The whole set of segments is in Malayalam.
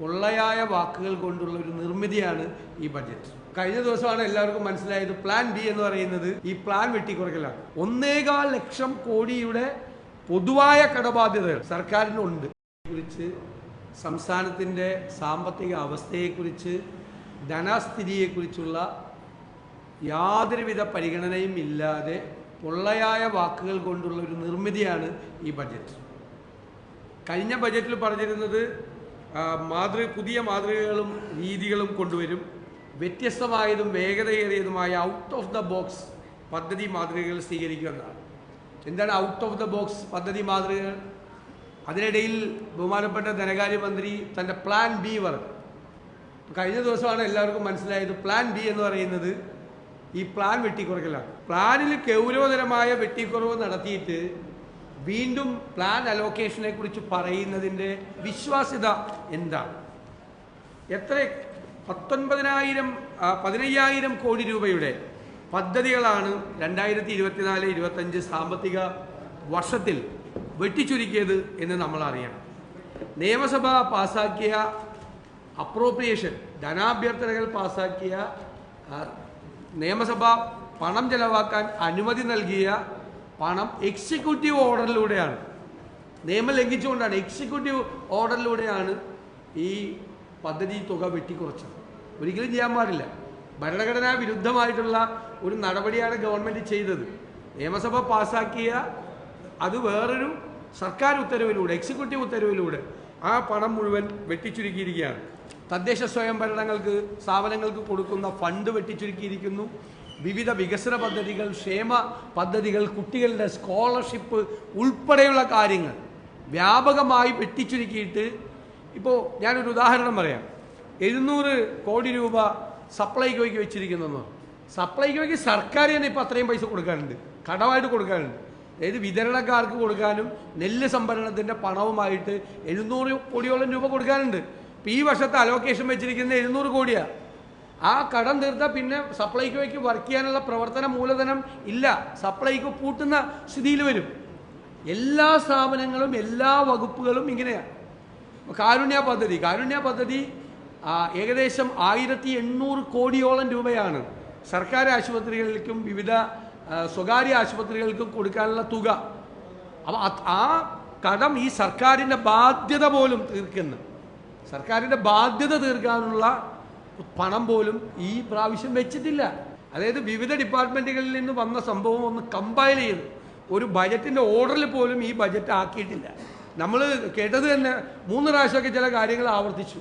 പൊള്ളയായ വാക്കുകൾ കൊണ്ടുള്ള ഒരു നിർമ്മിതിയാണ് ഈ ബഡ്ജറ്റ് കഴിഞ്ഞ ദിവസമാണ് എല്ലാവർക്കും മനസ്സിലായത് പ്ലാൻ ബി എന്ന് പറയുന്നത് ഈ പ്ലാൻ വെട്ടിക്കുറക്കലാണ് ഒന്നേകാൽ ലക്ഷം കോടിയുടെ പൊതുവായ കടബാധ്യതകൾ സർക്കാരിനുണ്ട്. കുറിച്ച് സംസ്ഥാനത്തിന്റെ സാമ്പത്തിക അവസ്ഥയെക്കുറിച്ച് ധനസ്ഥിതിയെക്കുറിച്ചുള്ള യാതൊരുവിധ പരിഗണനയും ഇല്ലാതെ പൊള്ളയായ വാക്കുകൾ കൊണ്ടുള്ള ഒരു നിർമ്മിതിയാണ് ഈ ബഡ്ജറ്റ് കഴിഞ്ഞ ബജറ്റിൽ പറഞ്ഞിരുന്നത് മാതൃ പുതിയ മാതൃകകളും രീതികളും കൊണ്ടുവരും. വ്യത്യസ്തമായതും വേഗതയേറിയതുമായ ഔട്ട് ഓഫ് ദ ബോക്സ് പദ്ധതി മാതൃകകൾ സ്വീകരിക്കുമെന്നാണ് എന്താണ് ഔട്ട് ഓഫ് ദ ബോക്സ് പദ്ധതി മാതൃകകൾ? അതിനിടയിൽ ബഹുമാനപ്പെട്ട ധനകാര്യമന്ത്രി തന്റെ പ്ലാൻ ബി വർക്ക് കഴിഞ്ഞ ദിവസമാണ് എല്ലാവർക്കും മനസ്സിലായത് പ്ലാൻ ബി എന്ന് പറയുന്നത് ഈ പ്ലാൻ വെട്ടിക്കുറക്കലാണ് പ്ലാനിൽ ഗൗരവതരമായ വെട്ടിക്കുറവ് നടത്തിയിട്ട് വീണ്ടും പ്ലാൻ അലോക്കേഷനെ കുറിച്ച് പറയുന്നതിന്റെ വിശ്വാസ്യത എന്താണ്? എത്ര? പത്തൊൻപതിനായിരം പതിനയ്യായിരം കോടി രൂപയുടെ പദ്ധതികളാണ് രണ്ടായിരത്തി ഇരുപത്തിനാല് ഇരുപത്തഞ്ച് സാമ്പത്തിക വർഷത്തിൽ വെട്ടിച്ചുരുക്കിയത് എന്ന് നമ്മൾ അറിയണം നിയമസഭ പാസാക്കിയ അപ്രോപ്രിയേഷൻ ധനാഭ്യർത്ഥനകൾ പാസാക്കിയ നിയമസഭ പണം ചെലവാക്കാൻ അനുമതി നൽകിയ പണം എക്സിക്യൂട്ടീവ് ഓർഡറിലൂടെയാണ് നിയമം ലംഘിച്ചുകൊണ്ടാണ് എക്സിക്യൂട്ടീവ് ഓർഡറിലൂടെയാണ് ഈ പദ്ധതി തുക വെട്ടിക്കുറച്ചത്. ഒരിക്കലും ചെയ്യാൻ പാടില്ല. ഭരണഘടനാ വിരുദ്ധമായിട്ടുള്ള ഒരു നടപടിയാണ് ഗവൺമെന്റ് ചെയ്തത്. നിയമസഭ പാസാക്കിയ അത് വേറൊരു സർക്കാർ ഉത്തരവിലൂടെ എക്സിക്യൂട്ടീവ് ഉത്തരവിലൂടെ ആ പണം മുഴുവൻ വെട്ടിച്ചുരുക്കിയിരിക്കുകയാണ്. തദ്ദേശ സ്വയംഭരണങ്ങൾക്ക് സ്ഥാപനങ്ങൾക്ക് കൊടുക്കുന്ന ഫണ്ട് വെട്ടിച്ചുരുക്കിയിരിക്കുന്നു. വിവിധ വികസന പദ്ധതികൾ ക്ഷേമ പദ്ധതികൾ കുട്ടികളുടെ സ്കോളർഷിപ്പ് ഉൾപ്പെടെയുള്ള കാര്യങ്ങൾ വ്യാപകമായി വെട്ടിച്ചുരുക്കിയിട്ട് ഇപ്പോൾ ഞാനൊരു ഉദാഹരണം പറയാം. എഴുന്നൂറ് കോടി രൂപ സപ്ലൈകോയ്ക്ക് വെച്ചിരിക്കുന്നു സപ്ലൈകോയ്ക്ക് സർക്കാർ തന്നെ ഇപ്പോൾ അത്രയും പൈസ കൊടുക്കാനുണ്ട് കടമായിട്ട് കൊടുക്കാനുണ്ട് അതായത് വിതരണക്കാർക്ക് കൊടുക്കാനും നെല്ല് സംഭരണത്തിന്റെ പണവുമായിട്ട് എഴുന്നൂറ് കോടിയോളം രൂപ കൊടുക്കാനുണ്ട് ഇപ്പോൾ ഈ വർഷത്തെ അലോക്കേഷൻ വെച്ചിരിക്കുന്നത് എഴുന്നൂറ് കോടിയാണ് ആ കടം തീർത്താൽ പിന്നെ സപ്ലൈകോയ്ക്ക് വർക്ക് ചെയ്യാനുള്ള പ്രവർത്തന മൂലധനം ഇല്ല. സപ്ലൈകോ പൂട്ടുന്ന സ്ഥിതിയിൽ വരും. എല്ലാ സ്ഥാപനങ്ങളും എല്ലാ വകുപ്പുകളും ഇങ്ങനെയാണ് കാരുണ്യ പദ്ധതി. കാരുണ്യ പദ്ധതി ഏകദേശം ആയിരത്തി എണ്ണൂറ് കോടിയോളം രൂപയാണ്. സർക്കാർ ആശുപത്രികൾക്കും വിവിധ സ്വകാര്യ ആശുപത്രികൾക്കും കൊടുക്കാനുള്ള തുക. അപ്പോൾ ആ കടം ഈ സർക്കാരിന്റെ ബാധ്യത പോലും തീർക്കുന്നു. സർക്കാരിന്റെ ബാധ്യത തീർക്കാനുള്ള പണം പോലും ഈ പ്രാവശ്യം വെച്ചിട്ടില്ല. അതായത് വിവിധ ഡിപ്പാർട്ട്മെന്റുകളിൽ നിന്ന് വന്ന സംഭവം ഒന്ന് കമ്പൈൽ ചെയ്ത് ഒരു ബജറ്റിന്റെ ഓർഡറിൽ പോലും ഈ ബജറ്റ് ആക്കിയിട്ടില്ല. നമ്മൾ കേട്ടത് തന്നെ മൂന്ന് പ്രാവശ്യമൊക്കെ ചില കാര്യങ്ങൾ ആവർത്തിച്ചു.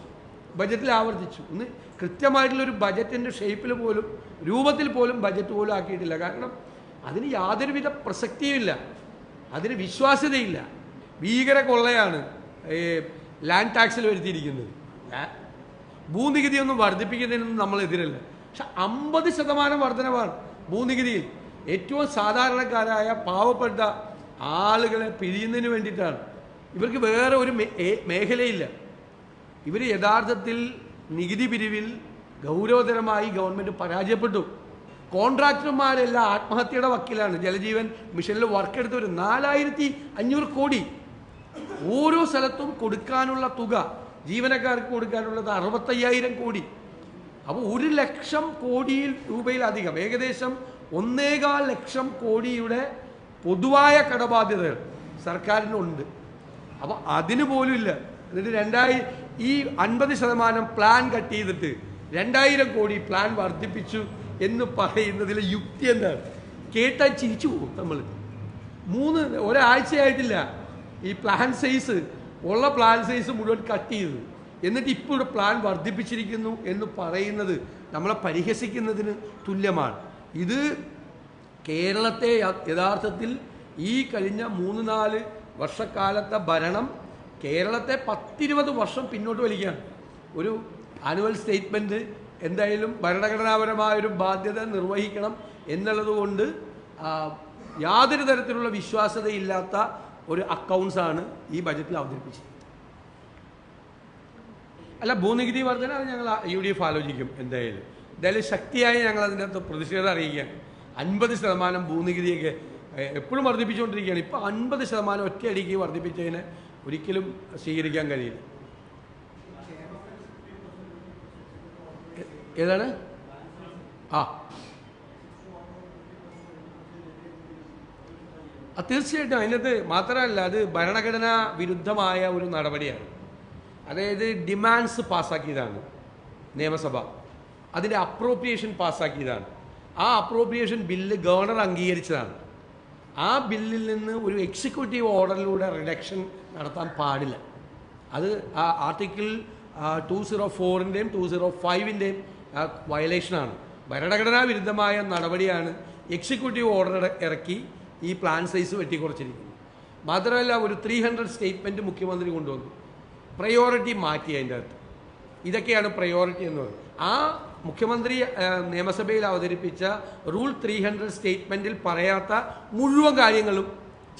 ബജറ്റിൽ ആവർത്തിച്ചു. ഒന്ന് കൃത്യമായിട്ടുള്ളൊരു ബജറ്റിന്റെ ഷേപ്പിൽ പോലും രൂപത്തിൽ പോലും ബജറ്റ് പോലും ആക്കിയിട്ടില്ല. കാരണം അതിന് യാതൊരുവിധ പ്രസക്തിയുമില്ല അതിന് വിശ്വാസ്യതയില്ല. ഭീകര കൊള്ളയാണ് ലാൻഡ് ടാക്സിൽ വരുത്തിയിരിക്കുന്നത്. ലാ- ഭൂനികുതി ഒന്നും വർദ്ധിപ്പിക്കുന്നതിനൊന്നും നമ്മൾ എതിരല്ല. പക്ഷെ അമ്പത് ശതമാനം വർധനവാണ് ഭൂനികുതിയിൽ. ഏറ്റവും സാധാരണക്കാരായ പാവപ്പെട്ട ആളുകളെ പിരിയുന്നതിന് വേണ്ടിയിട്ടാണ്. ഇവർക്ക് വേറെ ഒരു മേഖലയില്ല. ഇവർ യഥാർത്ഥത്തിൽ നികുതി പിരിവിൽ ഗൗരവതരമായി ഗവൺമെന്റ് പരാജയപ്പെട്ടു. കോൺട്രാക്ടർമാരെല്ലാം ആത്മഹത്യയുടെ വക്കീലാണ്. ജലജീവൻ മിഷനിൽ വർക്ക് എടുത്തവർ നാലായിരത്തി അഞ്ഞൂറ് കോടി ഓരോ സ്ഥലത്തും കൊടുക്കാനുള്ള തുക ജീവനക്കാർക്ക് കൊടുക്കാനുള്ളത് അറുപത്തയ്യായിരം കോടി. അപ്പോൾ ഒരു ലക്ഷം കോടിയിൽ രൂപയിലധികം ഏകദേശം ഒന്നേകാൽ ലക്ഷം കോടിയുടെ പൊതുവായ കടബാധ്യതകൾ സർക്കാരിനുണ്ട്. അപ്പോൾ അതിന് പോലും ഇല്ല എന്നിട്ട് രണ്ടായി ഈ അൻപത് ശതമാനം പ്ലാൻ കട്ട് ചെയ്തിട്ട് രണ്ടായിരം കോടി പ്ലാൻ വർദ്ധിപ്പിച്ചു എന്ന് പറയുന്നതിലെ യുക്തി എന്താണ്? കേട്ടാൽ ചിരിച്ചു പോകും നമ്മൾ മൂന്ന് ഒരാഴ്ചയായിട്ടില്ല. ഈ പ്ലാൻ സൈസ് ഉള്ള പ്ലാൻ സൈസ് മുഴുവൻ കട്ട് ചെയ്തു. എന്നിട്ട് ഇപ്പോൾ ഇവിടെ പ്ലാൻ വർദ്ധിപ്പിച്ചിരിക്കുന്നു എന്ന് പറയുന്നത് നമ്മളെ പരിഹസിക്കുന്നതിന് തുല്യമാണ്. ഇത് കേരളത്തെ യഥാർത്ഥത്തിൽ ഈ കഴിഞ്ഞ മൂന്ന് നാല് വർഷക്കാലത്തെ ഭരണം കേരളത്തെ പത്തിരുപത് വർഷം പിന്നോട്ട് വലിക്കുകയാണ്. ഒരു ആനുവൽ സ്റ്റേറ്റ്മെന്റ് എന്തായാലും ഭരണഘടനാപരമായൊരു ബാധ്യത നിർവഹിക്കണം എന്നുള്ളത് കൊണ്ട് ആ, യാതൊരു തരത്തിലുള്ള വിശ്വാസ്യതയില്ലാത്ത ഒരു അക്കൗണ്ട്സാണ് ഈ ബജറ്റിൽ അവതരിപ്പിച്ചത്. അല്ല ഭൂനികുതി വർധന അത് ഞങ്ങൾ യു ഡി എഫ് ആലോചിക്കും എന്തായാലും. എന്തായാലും ശക്തിയായി ഞങ്ങൾ അതിന്റെ അകത്ത് പ്രതിഷേധം അറിയിക്കുകയാണ്. അൻപത് ശതമാനം ഭൂനികുതിയൊക്കെ എപ്പോഴും വർദ്ധിപ്പിച്ചുകൊണ്ടിരിക്കുകയാണ് ഇപ്പോൾ അൻപത് ശതമാനം ഒറ്റയടിക്ക് വർദ്ധിപ്പിച്ചതിനെ ഒരിക്കലും സ്വീകരിക്കാൻ കഴിയില്ല. ഏതാണ്? ആ. തീർച്ചയായിട്ടും അതിനകത്ത് മാത്രമല്ല അത് ഭരണഘടനാ വിരുദ്ധമായ ഒരു നടപടിയാണ്. അതായത് ഡിമാൻഡ്സ് പാസ്സാക്കിയതാണ് നിയമസഭ. അതിന്റെ അപ്രോപ്രിയേഷൻ പാസ്സാക്കിയതാണ്. ആ അപ്രോപ്രിയേഷൻ ബില്ല് ഗവർണർ അംഗീകരിച്ചതാണ്. ആ ബില്ലിൽ നിന്ന് ഒരു എക്സിക്യൂട്ടീവ് ഓർഡറിലൂടെ റിഡക്ഷൻ നടത്താൻ പാടില്ല. അത് ആ ആർട്ടിക്കിൾ ടു സീറോ ഫോറിന്റെയും ടു സീറോ ഫൈവിന്റെയും വയലേഷനാണ് ഭരണഘടനാ വിരുദ്ധമായ നടപടിയാണ് എക്സിക്യൂട്ടീവ് ഓർഡർ ഇറക്കി ഈ പ്ലാൻ സൈസ് വെട്ടിക്കുറച്ചിരിക്കുന്നു. മാത്രമല്ല ഒരു ത്രീ ഹൺഡ്രഡ് സ്റ്റേറ്റ്മെന്റ് മുഖ്യമന്ത്രി കൊണ്ടുവന്നു. പ്രയോറിറ്റി മാറ്റി അതിന്റെ അകത്ത്. ഇതൊക്കെയാണ് പ്രയോറിറ്റി എന്ന് പറയുന്നത്. ആ മുഖ്യമന്ത്രി നിയമസഭയിൽ അവതരിപ്പിച്ച റൂൾ ത്രീ ഹൺഡ്രഡ് സ്റ്റേറ്റ്മെന്റിൽ പറയാത്ത മുഴുവൻ കാര്യങ്ങളും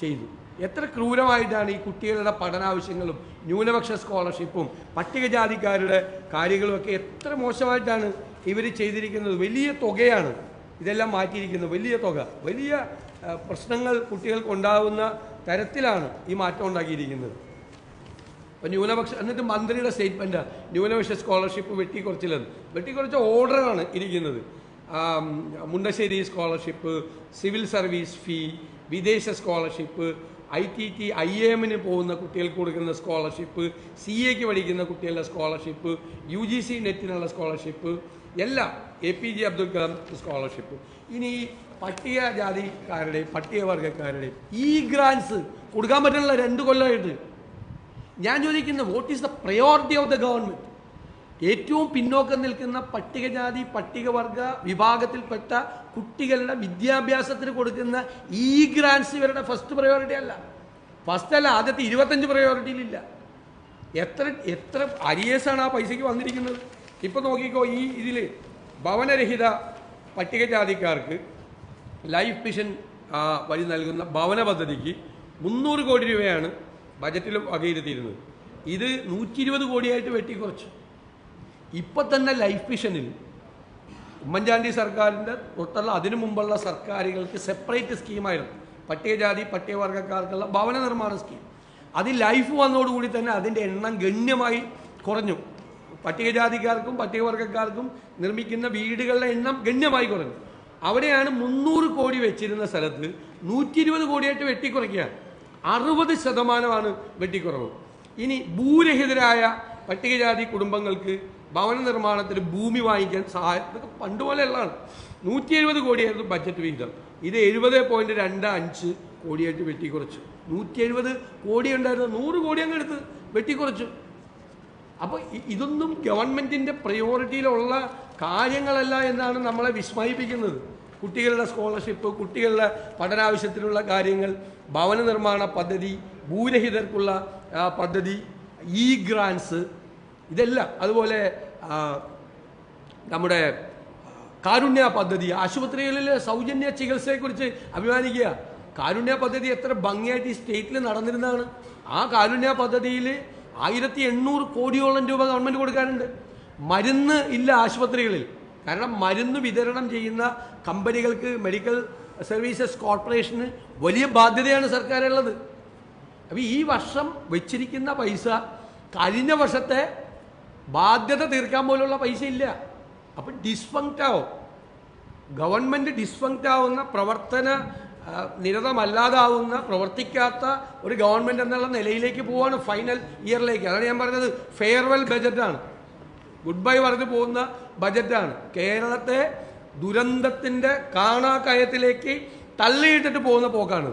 ചെയ്തു. എത്ര ക്രൂരമായിട്ടാണ് ഈ കുട്ടികളുടെ പഠനാവശ്യങ്ങളും ന്യൂനപക്ഷ സ്കോളർഷിപ്പും പട്ടികജാതിക്കാരുടെ കാര്യങ്ങളുമൊക്കെ എത്ര മോശമായിട്ടാണ് ഇവർ ചെയ്തിരിക്കുന്നത്? വലിയ തുകയാണ്. ഇതെല്ലാം മാറ്റിയിരിക്കുന്നു. വലിയ തുക വലിയ പ്രശ്നങ്ങൾ കുട്ടികൾക്കുണ്ടാകുന്ന തരത്തിലാണ് ഈ മാറ്റം ഉണ്ടാക്കിയിരിക്കുന്നത്. അപ്പോൾ ന്യൂനപക്ഷ എന്നിട്ട് മന്ത്രിയുടെ സ്റ്റേറ്റ്മെന്റ് ന്യൂനപക്ഷ സ്കോളർഷിപ്പ് വെട്ടിക്കുറച്ചില്ലെന്ന് വെട്ടിക്കുറച്ച ഓർഡറാണ് ഇരിക്കുന്നത്. Mundassery scholarship civil service fee വിദേശ scholarship I T T I എമ്മിന് പോകുന്ന കുട്ടികൾക്ക് കൊടുക്കുന്ന സ്കോളർഷിപ്പ് സി എക്ക് പഠിക്കുന്ന കുട്ടികളുടെ സ്കോളർഷിപ്പ് യു ജി സി നെറ്റിനുള്ള സ്കോളർഷിപ്പ് എല്ലാം A P J Abdul Kalam scholarship ഇനി പട്ടികജാതിക്കാരുടെയും പട്ടികവർഗക്കാരുടെയും ഈ ഗ്രാൻസ് കൊടുക്കാൻ പറ്റുന്നില്ല രണ്ട് കൊല്ലമായിട്ട് ഞാൻ ചോദിക്കുന്നത് what is the priority of the government ഏറ്റവും പിന്നോക്കം നിൽക്കുന്ന പട്ടികജാതി പട്ടികവർഗ വിഭാഗത്തിൽപ്പെട്ട കുട്ടികളുടെ വിദ്യാഭ്യാസത്തിന് കൊടുക്കുന്ന ഈ ഗ്രാൻസ് ഇവരുടെ ഫസ്റ്റ് പ്രയോറിറ്റി അല്ല. ഫസ്റ്റ് അല്ല ആദ്യത്തെ ഇരുപത്തഞ്ച് പ്രയോറിറ്റിയിലില്ല എത്ര എത്ര അരിയേഴ്സാണ് ആ പൈസയ്ക്ക് വന്നിരിക്കുന്നത്? ഇപ്പം നോക്കിക്കോ ഈ ഇതിൽ ഭവനരഹിത പട്ടികജാതിക്കാർക്ക് ലൈഫ് മിഷൻ വഴി നൽകുന്ന ഭവന പദ്ധതിക്ക് മുന്നൂറ് കോടി രൂപയാണ് ബജറ്റിലും വകയിരുത്തിയിരുന്നത്. ഇത് നൂറ്റി ഇരുപത് കോടിയായിട്ട് വെട്ടിക്കുറച്ചു. ഇപ്പം തന്നെ ലൈഫ് മിഷനിൽ ഉമ്മൻചാണ്ടി സർക്കാരിന്റെ തൊട്ടുള്ള അതിനു മുമ്പുള്ള സർക്കാരുകൾക്ക് സെപ്പറേറ്റ് സ്കീമായിരുന്നു. പട്ടികജാതി പട്ടികവർഗക്കാർക്കുള്ള ഭവന നിർമ്മാണ സ്കീം. അത് ലൈഫ് വന്നതോടുകൂടി തന്നെ അതിന്റെ എണ്ണം ഗണ്യമായി കുറഞ്ഞു. പട്ടികജാതിക്കാർക്കും പട്ടികവർഗക്കാർക്കും നിർമ്മിക്കുന്ന വീടുകളുടെ എണ്ണം ഗണ്യമായി കുറഞ്ഞു. അവിടെയാണ് മുന്നൂറ് കോടി വെച്ചിരുന്ന സ്ഥലത്ത് നൂറ്റി ഇരുപത് കോടിയായിട്ട് വെട്ടിക്കുറയ്ക്കുകയാണ് അറുപത് ശതമാനമാണ് വെട്ടിക്കുറവ്. ഇനി ഭൂരഹിതരായ പട്ടികജാതി കുടുംബങ്ങൾക്ക് ഭവന നിർമ്മാണത്തിന് ഭൂമി വാങ്ങിക്കാൻ സഹായം. ഇതൊക്കെ പണ്ട് പോലെയുള്ളതാണ്. നൂറ്റി എഴുപത് കോടിയായിരുന്നു ബഡ്ജറ്റ് വിഹിതം. ഇത് എഴുപത് പോയിന്റ് രണ്ട് അഞ്ച് കോടിയായിട്ട് വെട്ടിക്കുറച്ചു. നൂറ്റി എഴുപത് കോടി ഉണ്ടായിരുന്നു. നൂറ് കോടി അങ്ങ് എടുത്ത് വെട്ടിക്കുറച്ചു. അപ്പോൾ ഇതൊന്നും ഗവൺമെന്റിന്റെ പ്രയോറിറ്റിയിലുള്ള കാര്യങ്ങളല്ല എന്നാണ് നമ്മളെ വിസ്മയിപ്പിക്കുന്നത്. കുട്ടികളുടെ സ്കോളർഷിപ്പ് കുട്ടികളുടെ പഠനാവശ്യത്തിനുള്ള കാര്യങ്ങൾ ഭവന നിർമ്മാണ പദ്ധതി ഭൂരഹിതർക്കുള്ള പദ്ധതി ഇ ഗ്രാൻസ് ഇതെല്ലാം. അതുപോലെ നമ്മുടെ കാരുണ്യ പദ്ധതി ആശുപത്രികളിലെ സൗജന്യ ചികിത്സയെക്കുറിച്ച് അഭിമാനിക്കുക. കാരുണ്യ പദ്ധതി എത്ര ഭംഗിയായിട്ട് ഈ സ്റ്റേറ്റിൽ നടന്നിരുന്നതാണ്. ആ കാരുണ്യ പദ്ധതിയിൽ ആയിരത്തി എണ്ണൂറ് കോടിയോളം രൂപ ഗവൺമെന്റ് കൊടുക്കാനുണ്ട്. മരുന്ന് ഇല്ല ആശുപത്രികളിൽ. കാരണം മരുന്ന് വിതരണം ചെയ്യുന്ന കമ്പനികൾക്ക് മെഡിക്കൽ സർവീസസ് കോർപ്പറേഷന് വലിയ ബാധ്യതയാണ് സർക്കാരുള്ളത്. അപ്പോൾ ഈ വർഷം വെച്ചിരിക്കുന്ന പൈസ കഴിഞ്ഞ വർഷത്തെ ബാധ്യത തീർക്കാൻ പോലുള്ള പൈസ ഇല്ല. അപ്പം ഡിസ്ഫങ്ക്റ്റ് ആവും. ഗവൺമെന്റ് ഡിസ്ഫങ്ക്റ്റ് ആവുന്ന പ്രവർത്തന നിരതമല്ലാതാവുന്ന പ്രവർത്തിക്കാത്ത ഒരു ഗവൺമെന്റ് എന്നുള്ള നിലയിലേക്ക് പോവാണ് ഫൈനൽ ഇയറിലേക്ക് അതാണ് ഞാൻ പറഞ്ഞത്. ഫെയർവെൽ ബജറ്റാണ് ഗുഡ് ബൈ പറഞ്ഞു പോകുന്ന ബജറ്റാണ് കേരളത്തെ ദുരന്തത്തിന്റെ കാണാക്കയത്തിലേക്ക് തള്ളിയിട്ടിട്ട് പോകുന്ന പോക്കാണ്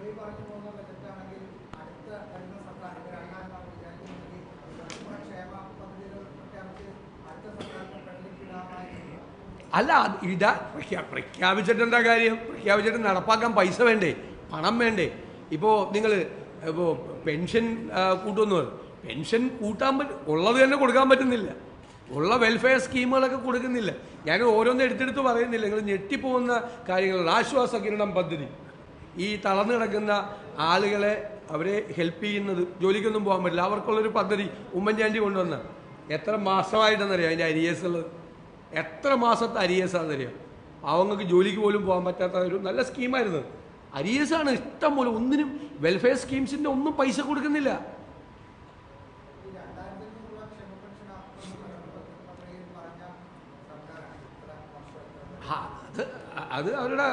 ഈ പറഞ്ഞു പോകുന്ന ബജറ്റാണെങ്കിൽ അടുത്ത വരുന്ന സർക്കാർ ഇത് രണ്ടാം നാൾ വിചാരിക്കുന്നത് ക്ഷേമ പദ്ധതികൾ പ്രഖ്യാപിച്ച് അടുത്ത സർക്കാരിന്റെ പെടലിക്ക് ഇടാമായിരുന്നു അല്ല ഇടാ പ്രഖ്യാ പ്രഖ്യാപിച്ചിട്ട് എന്താ കാര്യം? പ്രഖ്യാപിച്ചിട്ട് നടപ്പാക്കാൻ പൈസ വേണ്ടേ? പണം വേണ്ടേ? ഇപ്പോൾ നിങ്ങൾ ഇപ്പോൾ പെൻഷൻ കൂട്ടുമെന്ന് പെൻഷൻ കൂട്ടാൻ പറ്റും ഉള്ളത് തന്നെ കൊടുക്കാൻ പറ്റുന്നില്ല. ഉള്ള വെൽഫെയർ സ്കീമുകളൊക്കെ കൊടുക്കുന്നില്ല. ഞാൻ ഓരോന്നും എടുത്തെടുത്ത് പറയുന്നില്ല. നിങ്ങൾ ഞെട്ടിപ്പോകുന്ന കാര്യങ്ങളുണ്ട് ആശ്വാസ കിരണം പദ്ധതി. ഈ തളർന്നു കിടക്കുന്ന ആളുകളെ അവരെ ഹെൽപ്പ് ചെയ്യുന്നത് ജോലിക്കൊന്നും പോകാൻ പറ്റില്ല. അവർക്കുള്ളൊരു പദ്ധതി ഉമ്മൻചാണ്ടി കൊണ്ടുവന്ന. എത്ര മാസമായിട്ടെന്നറിയാം? അതിന്റെ അരിയേഴ്സ് ഉള്ളത്. എത്ര മാസത്തെ അരിയേസാണെന്ന് അറിയാം അവങ്ങൾക്ക് ജോലിക്ക് പോലും പോകാൻ പറ്റാത്ത ഒരു നല്ല സ്കീമായിരുന്നു അരിയേസാണ് ഇഷ്ടം പോലെ ഒന്നിനും വെൽഫെയർ സ്കീംസിന്റെ ഒന്നും പൈസ കൊടുക്കുന്നില്ല. അത് അത് അവരുടെ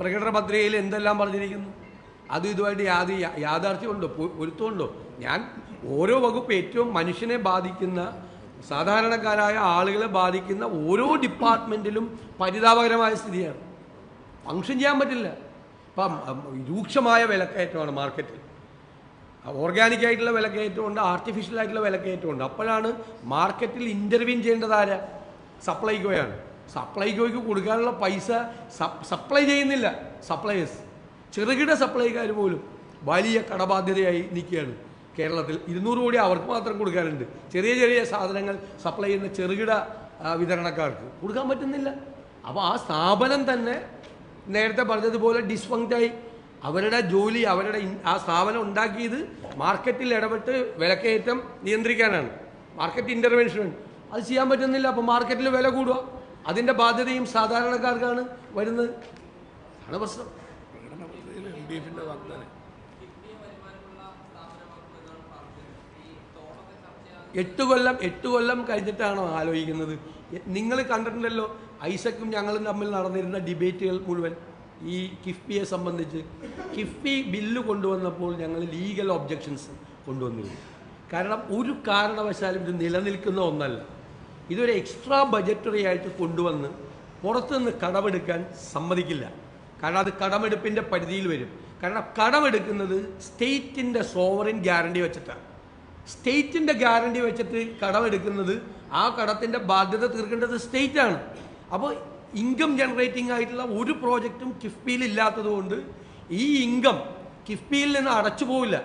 പ്രകടന പത്രികയിൽ എന്തെല്ലാം പറഞ്ഞിരിക്കുന്നു? അത് ഇതുമായിട്ട് യാത് യാഥാർത്ഥ്യമുണ്ടോ? പൊരുത്തമുണ്ടോ? ഞാൻ ഓരോ വകുപ്പ് ഏറ്റവും മനുഷ്യനെ ബാധിക്കുന്ന സാധാരണക്കാരായ ആളുകളെ ബാധിക്കുന്ന ഓരോ ഡിപ്പാർട്ട്മെന്റിലും പരിതാപകരമായ സ്ഥിതിയാണ്. ഫങ്ഷൻ ചെയ്യാൻ പറ്റില്ല. ഇപ്പം രൂക്ഷമായ വിലക്കയറ്റമാണ് മാർക്കറ്റിൽ. ഓർഗാനിക് ആയിട്ടുള്ള വിലക്കയറ്റമുണ്ട് ആർട്ടിഫിഷ്യൽ ആയിട്ടുള്ള വിലക്കയറ്റമുണ്ട്. അപ്പോഴാണ് മാർക്കറ്റിൽ ഇന്റർവ്യൂൻ ചെയ്യേണ്ടത് ആരാ? സപ്ലൈകോയാണ് സപ്ലൈകോയ്ക്ക് കൊടുക്കാനുള്ള പൈസ സപ്ലൈ ചെയ്യുന്നില്ല. സപ്ലൈയേഴ്സ് ചെറുകിട സപ്ലൈക്കാർ പോലും വലിയ കടബാധ്യതയായി നിൽക്കുകയാണ്. കേരളത്തിൽ ഇരുന്നൂറ് കോടി അവർക്ക് മാത്രം കൊടുക്കാനുണ്ട്. ചെറിയ ചെറിയ സാധനങ്ങൾ സപ്ലൈ ചെയ്യുന്ന ചെറുകിട വിതരണക്കാർക്ക് കൊടുക്കാൻ പറ്റുന്നില്ല. അപ്പോൾ ആ സ്ഥാപനം തന്നെ നേരത്തെ പറഞ്ഞതുപോലെ ഡിസ്ഫങ്ക്റ്റായി അവരുടെ ജോലി അവരുടെ ആ സ്ഥാപനം ഉണ്ടാക്കിയത് മാർക്കറ്റിൽ ഇടപെട്ട് വിലക്കയറ്റം നിയന്ത്രിക്കാനാണ്. മാർക്കറ്റ് ഇന്റർവെൻഷൻ അത് ചെയ്യാൻ പറ്റുന്നില്ല. അപ്പോൾ മാർക്കറ്റിൽ വില കൂടുക. അതിന്റെ ബാധ്യതയും സാധാരണക്കാർക്കാണ് വരുന്നത്. ആണ് പ്രശ്നം. വാഗ്ദാനം. എട്ട് കൊല്ലം എട്ട് കൊല്ലം കഴിഞ്ഞിട്ടാണോ ആലോചിക്കുന്നത്? നിങ്ങൾ കണ്ടിട്ടുണ്ടല്ലോ ഐസക്കും ഞങ്ങളും തമ്മിൽ നടന്നിരുന്ന ഡിബേറ്റുകൾ മുഴുവൻ ഈ കിഫ്ബിയെ സംബന്ധിച്ച്. കിഫ്ബി ബില്ല് കൊണ്ടുവന്നപ്പോൾ ഞങ്ങൾ ലീഗൽ ഒബ്ജക്ഷൻസ് കൊണ്ടുവന്നിരുന്നു. കാരണം ഒരു കാരണവശാലും ഇത് നിലനിൽക്കുന്ന ഒന്നല്ല. ഇതൊരു എക്സ്ട്രാ ബജറ്ററി ആയിട്ട് കൊണ്ടുവന്ന് പുറത്തുനിന്ന് കടമെടുക്കാൻ സമ്മതിക്കില്ല. കാരണം അത് കടമെടുപ്പിന്റെ പരിധിയിൽ വരും. കാരണം കടമെടുക്കുന്നത് സ്റ്റേറ്റിന്റെ സോവറിൻ ഗ്യാരണ്ടി വെച്ചിട്ടാണ്. സ്റ്റേറ്റിന്റെ ഗ്യാരണ്ടി വെച്ചിട്ട് കടമെടുക്കുന്നത് ആ കടത്തിന്റെ ബാധ്യത തീർക്കേണ്ടത് സ്റ്റേറ്റ് ആണ്. അപ്പോൾ ഇൻകം ജനറേറ്റിംഗ് ആയിട്ടുള്ള ഒരു പ്രോജക്റ്റും കിഫ്ബിയിൽ ഇല്ലാത്തതുകൊണ്ട് ഈ ഇൻകം കിഫ്ബിയിൽ നിന്ന് അടച്ചു പോവില്ല.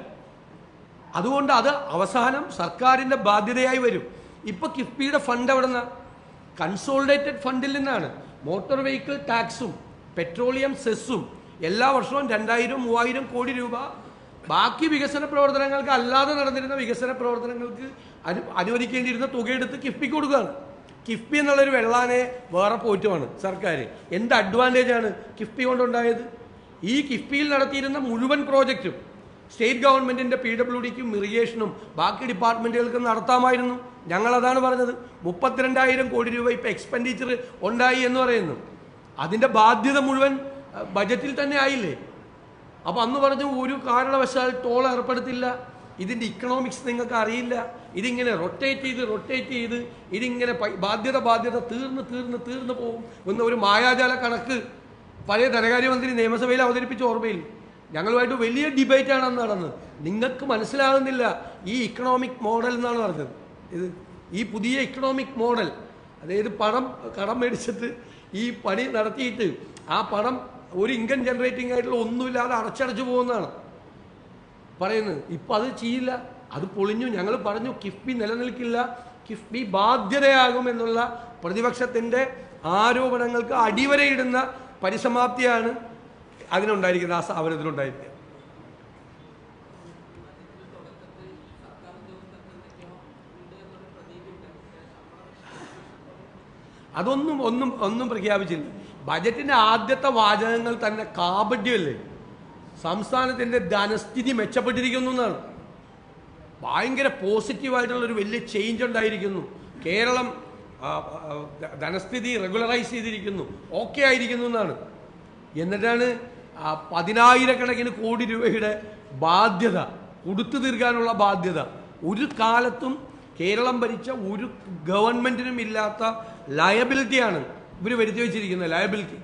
അതുകൊണ്ട് അത് അവസാനം സർക്കാരിന്റെ ബാധ്യതയായി വരും. ഇപ്പോൾ കിഫ്ബിയുടെ ഫണ്ട് എവിടെ നിന്നാണ്. കൺസോളിഡേറ്റഡ് ഫണ്ടിൽ നിന്നാണ് മോട്ടോർ വെഹിക്കിൾ ടാക്സും പെട്രോളിയം സെസ്സും എല്ലാ വർഷവും രണ്ടായിരം മൂവായിരം കോടി രൂപ ബാക്കി വികസന പ്രവർത്തനങ്ങൾക്ക് അല്ലാതെ നടന്നിരുന്ന വികസന പ്രവർത്തനങ്ങൾക്ക് അനു അനുവദിക്കേണ്ടിയിരുന്ന തുകയെടുത്ത് കിഫ്ബിക്ക് കൊടുക്കുകയാണ്. കിഫ്ബി എന്നുള്ളൊരു വെള്ളാനെ വേറെ പോറ്റുമാണ് സർക്കാർ എന്ത് അഡ്വാന്റേജ് ആണ് കിഫ്ബി കൊണ്ടുണ്ടായത്? ഈ കിഫ്ബിയിൽ നടത്തിയിരുന്ന മുഴുവൻ പ്രോജക്റ്റും സ്റ്റേറ്റ് ഗവൺമെന്റിന്റെ പി ഡബ്ല്യു ഡിക്കും ഇറിഗേഷനും ബാക്കി ഡിപ്പാർട്ട്മെന്റുകൾക്കും നടത്താമായിരുന്നു. ഞങ്ങളതാണ് പറഞ്ഞത്. മുപ്പത്തിരണ്ടായിരം കോടി രൂപ ഇപ്പോൾ എക്സ്പെൻഡിച്ചർ ഉണ്ടായി എന്ന് പറയുന്നു. അതിന്റെ ബാധ്യത മുഴുവൻ ബജറ്റിൽ തന്നെ ആയില്ലേ? അപ്പൊ അന്ന് പറഞ്ഞു ഒരു കാരണവശാൽ ടോൾ ഏർപ്പെടുത്തില്ല. ഇതിന്റെ ഇക്കണോമിക്സ് നിങ്ങൾക്ക് അറിയില്ല ഇതിങ്ങനെ റൊട്ടേറ്റ് ചെയ്ത് റൊട്ടേറ്റ് ചെയ്ത് ഇതിങ്ങനെ ബാധ്യത ബാധ്യത തീർന്ന് തീർന്ന് തീർന്ന് പോകും എന്ന ഒരു മായാജാല കണക്ക് പഴയ ധനകാര്യമന്ത്രി നിയമസഭയിൽ അവതരിപ്പിച്ച ഓർമ്മയിൽ. ഞങ്ങളുമായിട്ട് വലിയ ഡിബേറ്റാണ് അന്ന് നടന്നത്. നിങ്ങൾക്ക് മനസ്സിലാകുന്നില്ല ഈ ഇക്കണോമിക് മോഡൽ എന്നാണ് പറഞ്ഞത്. ഇത് ഈ പുതിയ ഇക്കണോമിക് മോഡൽ അതായത് പണം കടം മേടിച്ചിട്ട് ഈ പണി നടത്തിയിട്ട് ആ പണം ഒരു ഇൻകം ജനറേറ്റിംഗ് ആയിട്ടുള്ള ഒന്നുമില്ലാതെ അടച്ചടച്ചു പോകുന്നതാണ്. പറയുന്നത് ഇപ്പം അത് ചെയ്യില്ല അത് പൊളിഞ്ഞു ഞങ്ങൾ പറഞ്ഞു കിഫ്ബി നിലനിൽക്കില്ല കിഫ്ബി ബാധ്യതയാകും എന്നുള്ള പ്രതിപക്ഷത്തിന്റെ ആരോപണങ്ങൾക്ക് അടിവരയിടുന്ന പരിസമാപ്തിയാണ് അതിനുണ്ടായിരിക്കുന്നത് ആ സ്ഥാപനത്തിനുണ്ടായിരിക്കുക അതൊന്നും ഒന്നും ഒന്നും പ്രഖ്യാപിച്ചില്ല. ബജറ്റിന്റെ ആദ്യത്തെ വാചകങ്ങൾ തന്നെ കാപഡ്യമല്ലേ സംസ്ഥാനത്തിന്റെ ധനസ്ഥിതി മെച്ചപ്പെട്ടിരിക്കുന്നു എന്നാണ്. ഭയങ്കര പോസിറ്റീവായിട്ടുള്ള ഒരു വലിയ ചേഞ്ച് ഉണ്ടായിരിക്കുന്നു. കേരളം ധനസ്ഥിതി റെഗുലറൈസ് ചെയ്തിരിക്കുന്നു. ഓക്കെ ആയിരിക്കുന്നു എന്നാണ്. എന്നിട്ടാണ് പതിനായിരക്കണക്കിന് കോടി രൂപയുടെ ബാധ്യത കൊടുത്തു തീർക്കാനുള്ള ബാധ്യത. ഒരു കാലത്തും കേരളം ഭരിച്ച ഒരു ഗവൺമെന്റിനും ഇല്ലാത്ത ലയബിലിറ്റിയാണ് ഇവർ വരുത്തി വെച്ചിരിക്കുന്നത് ലയബിലിറ്റി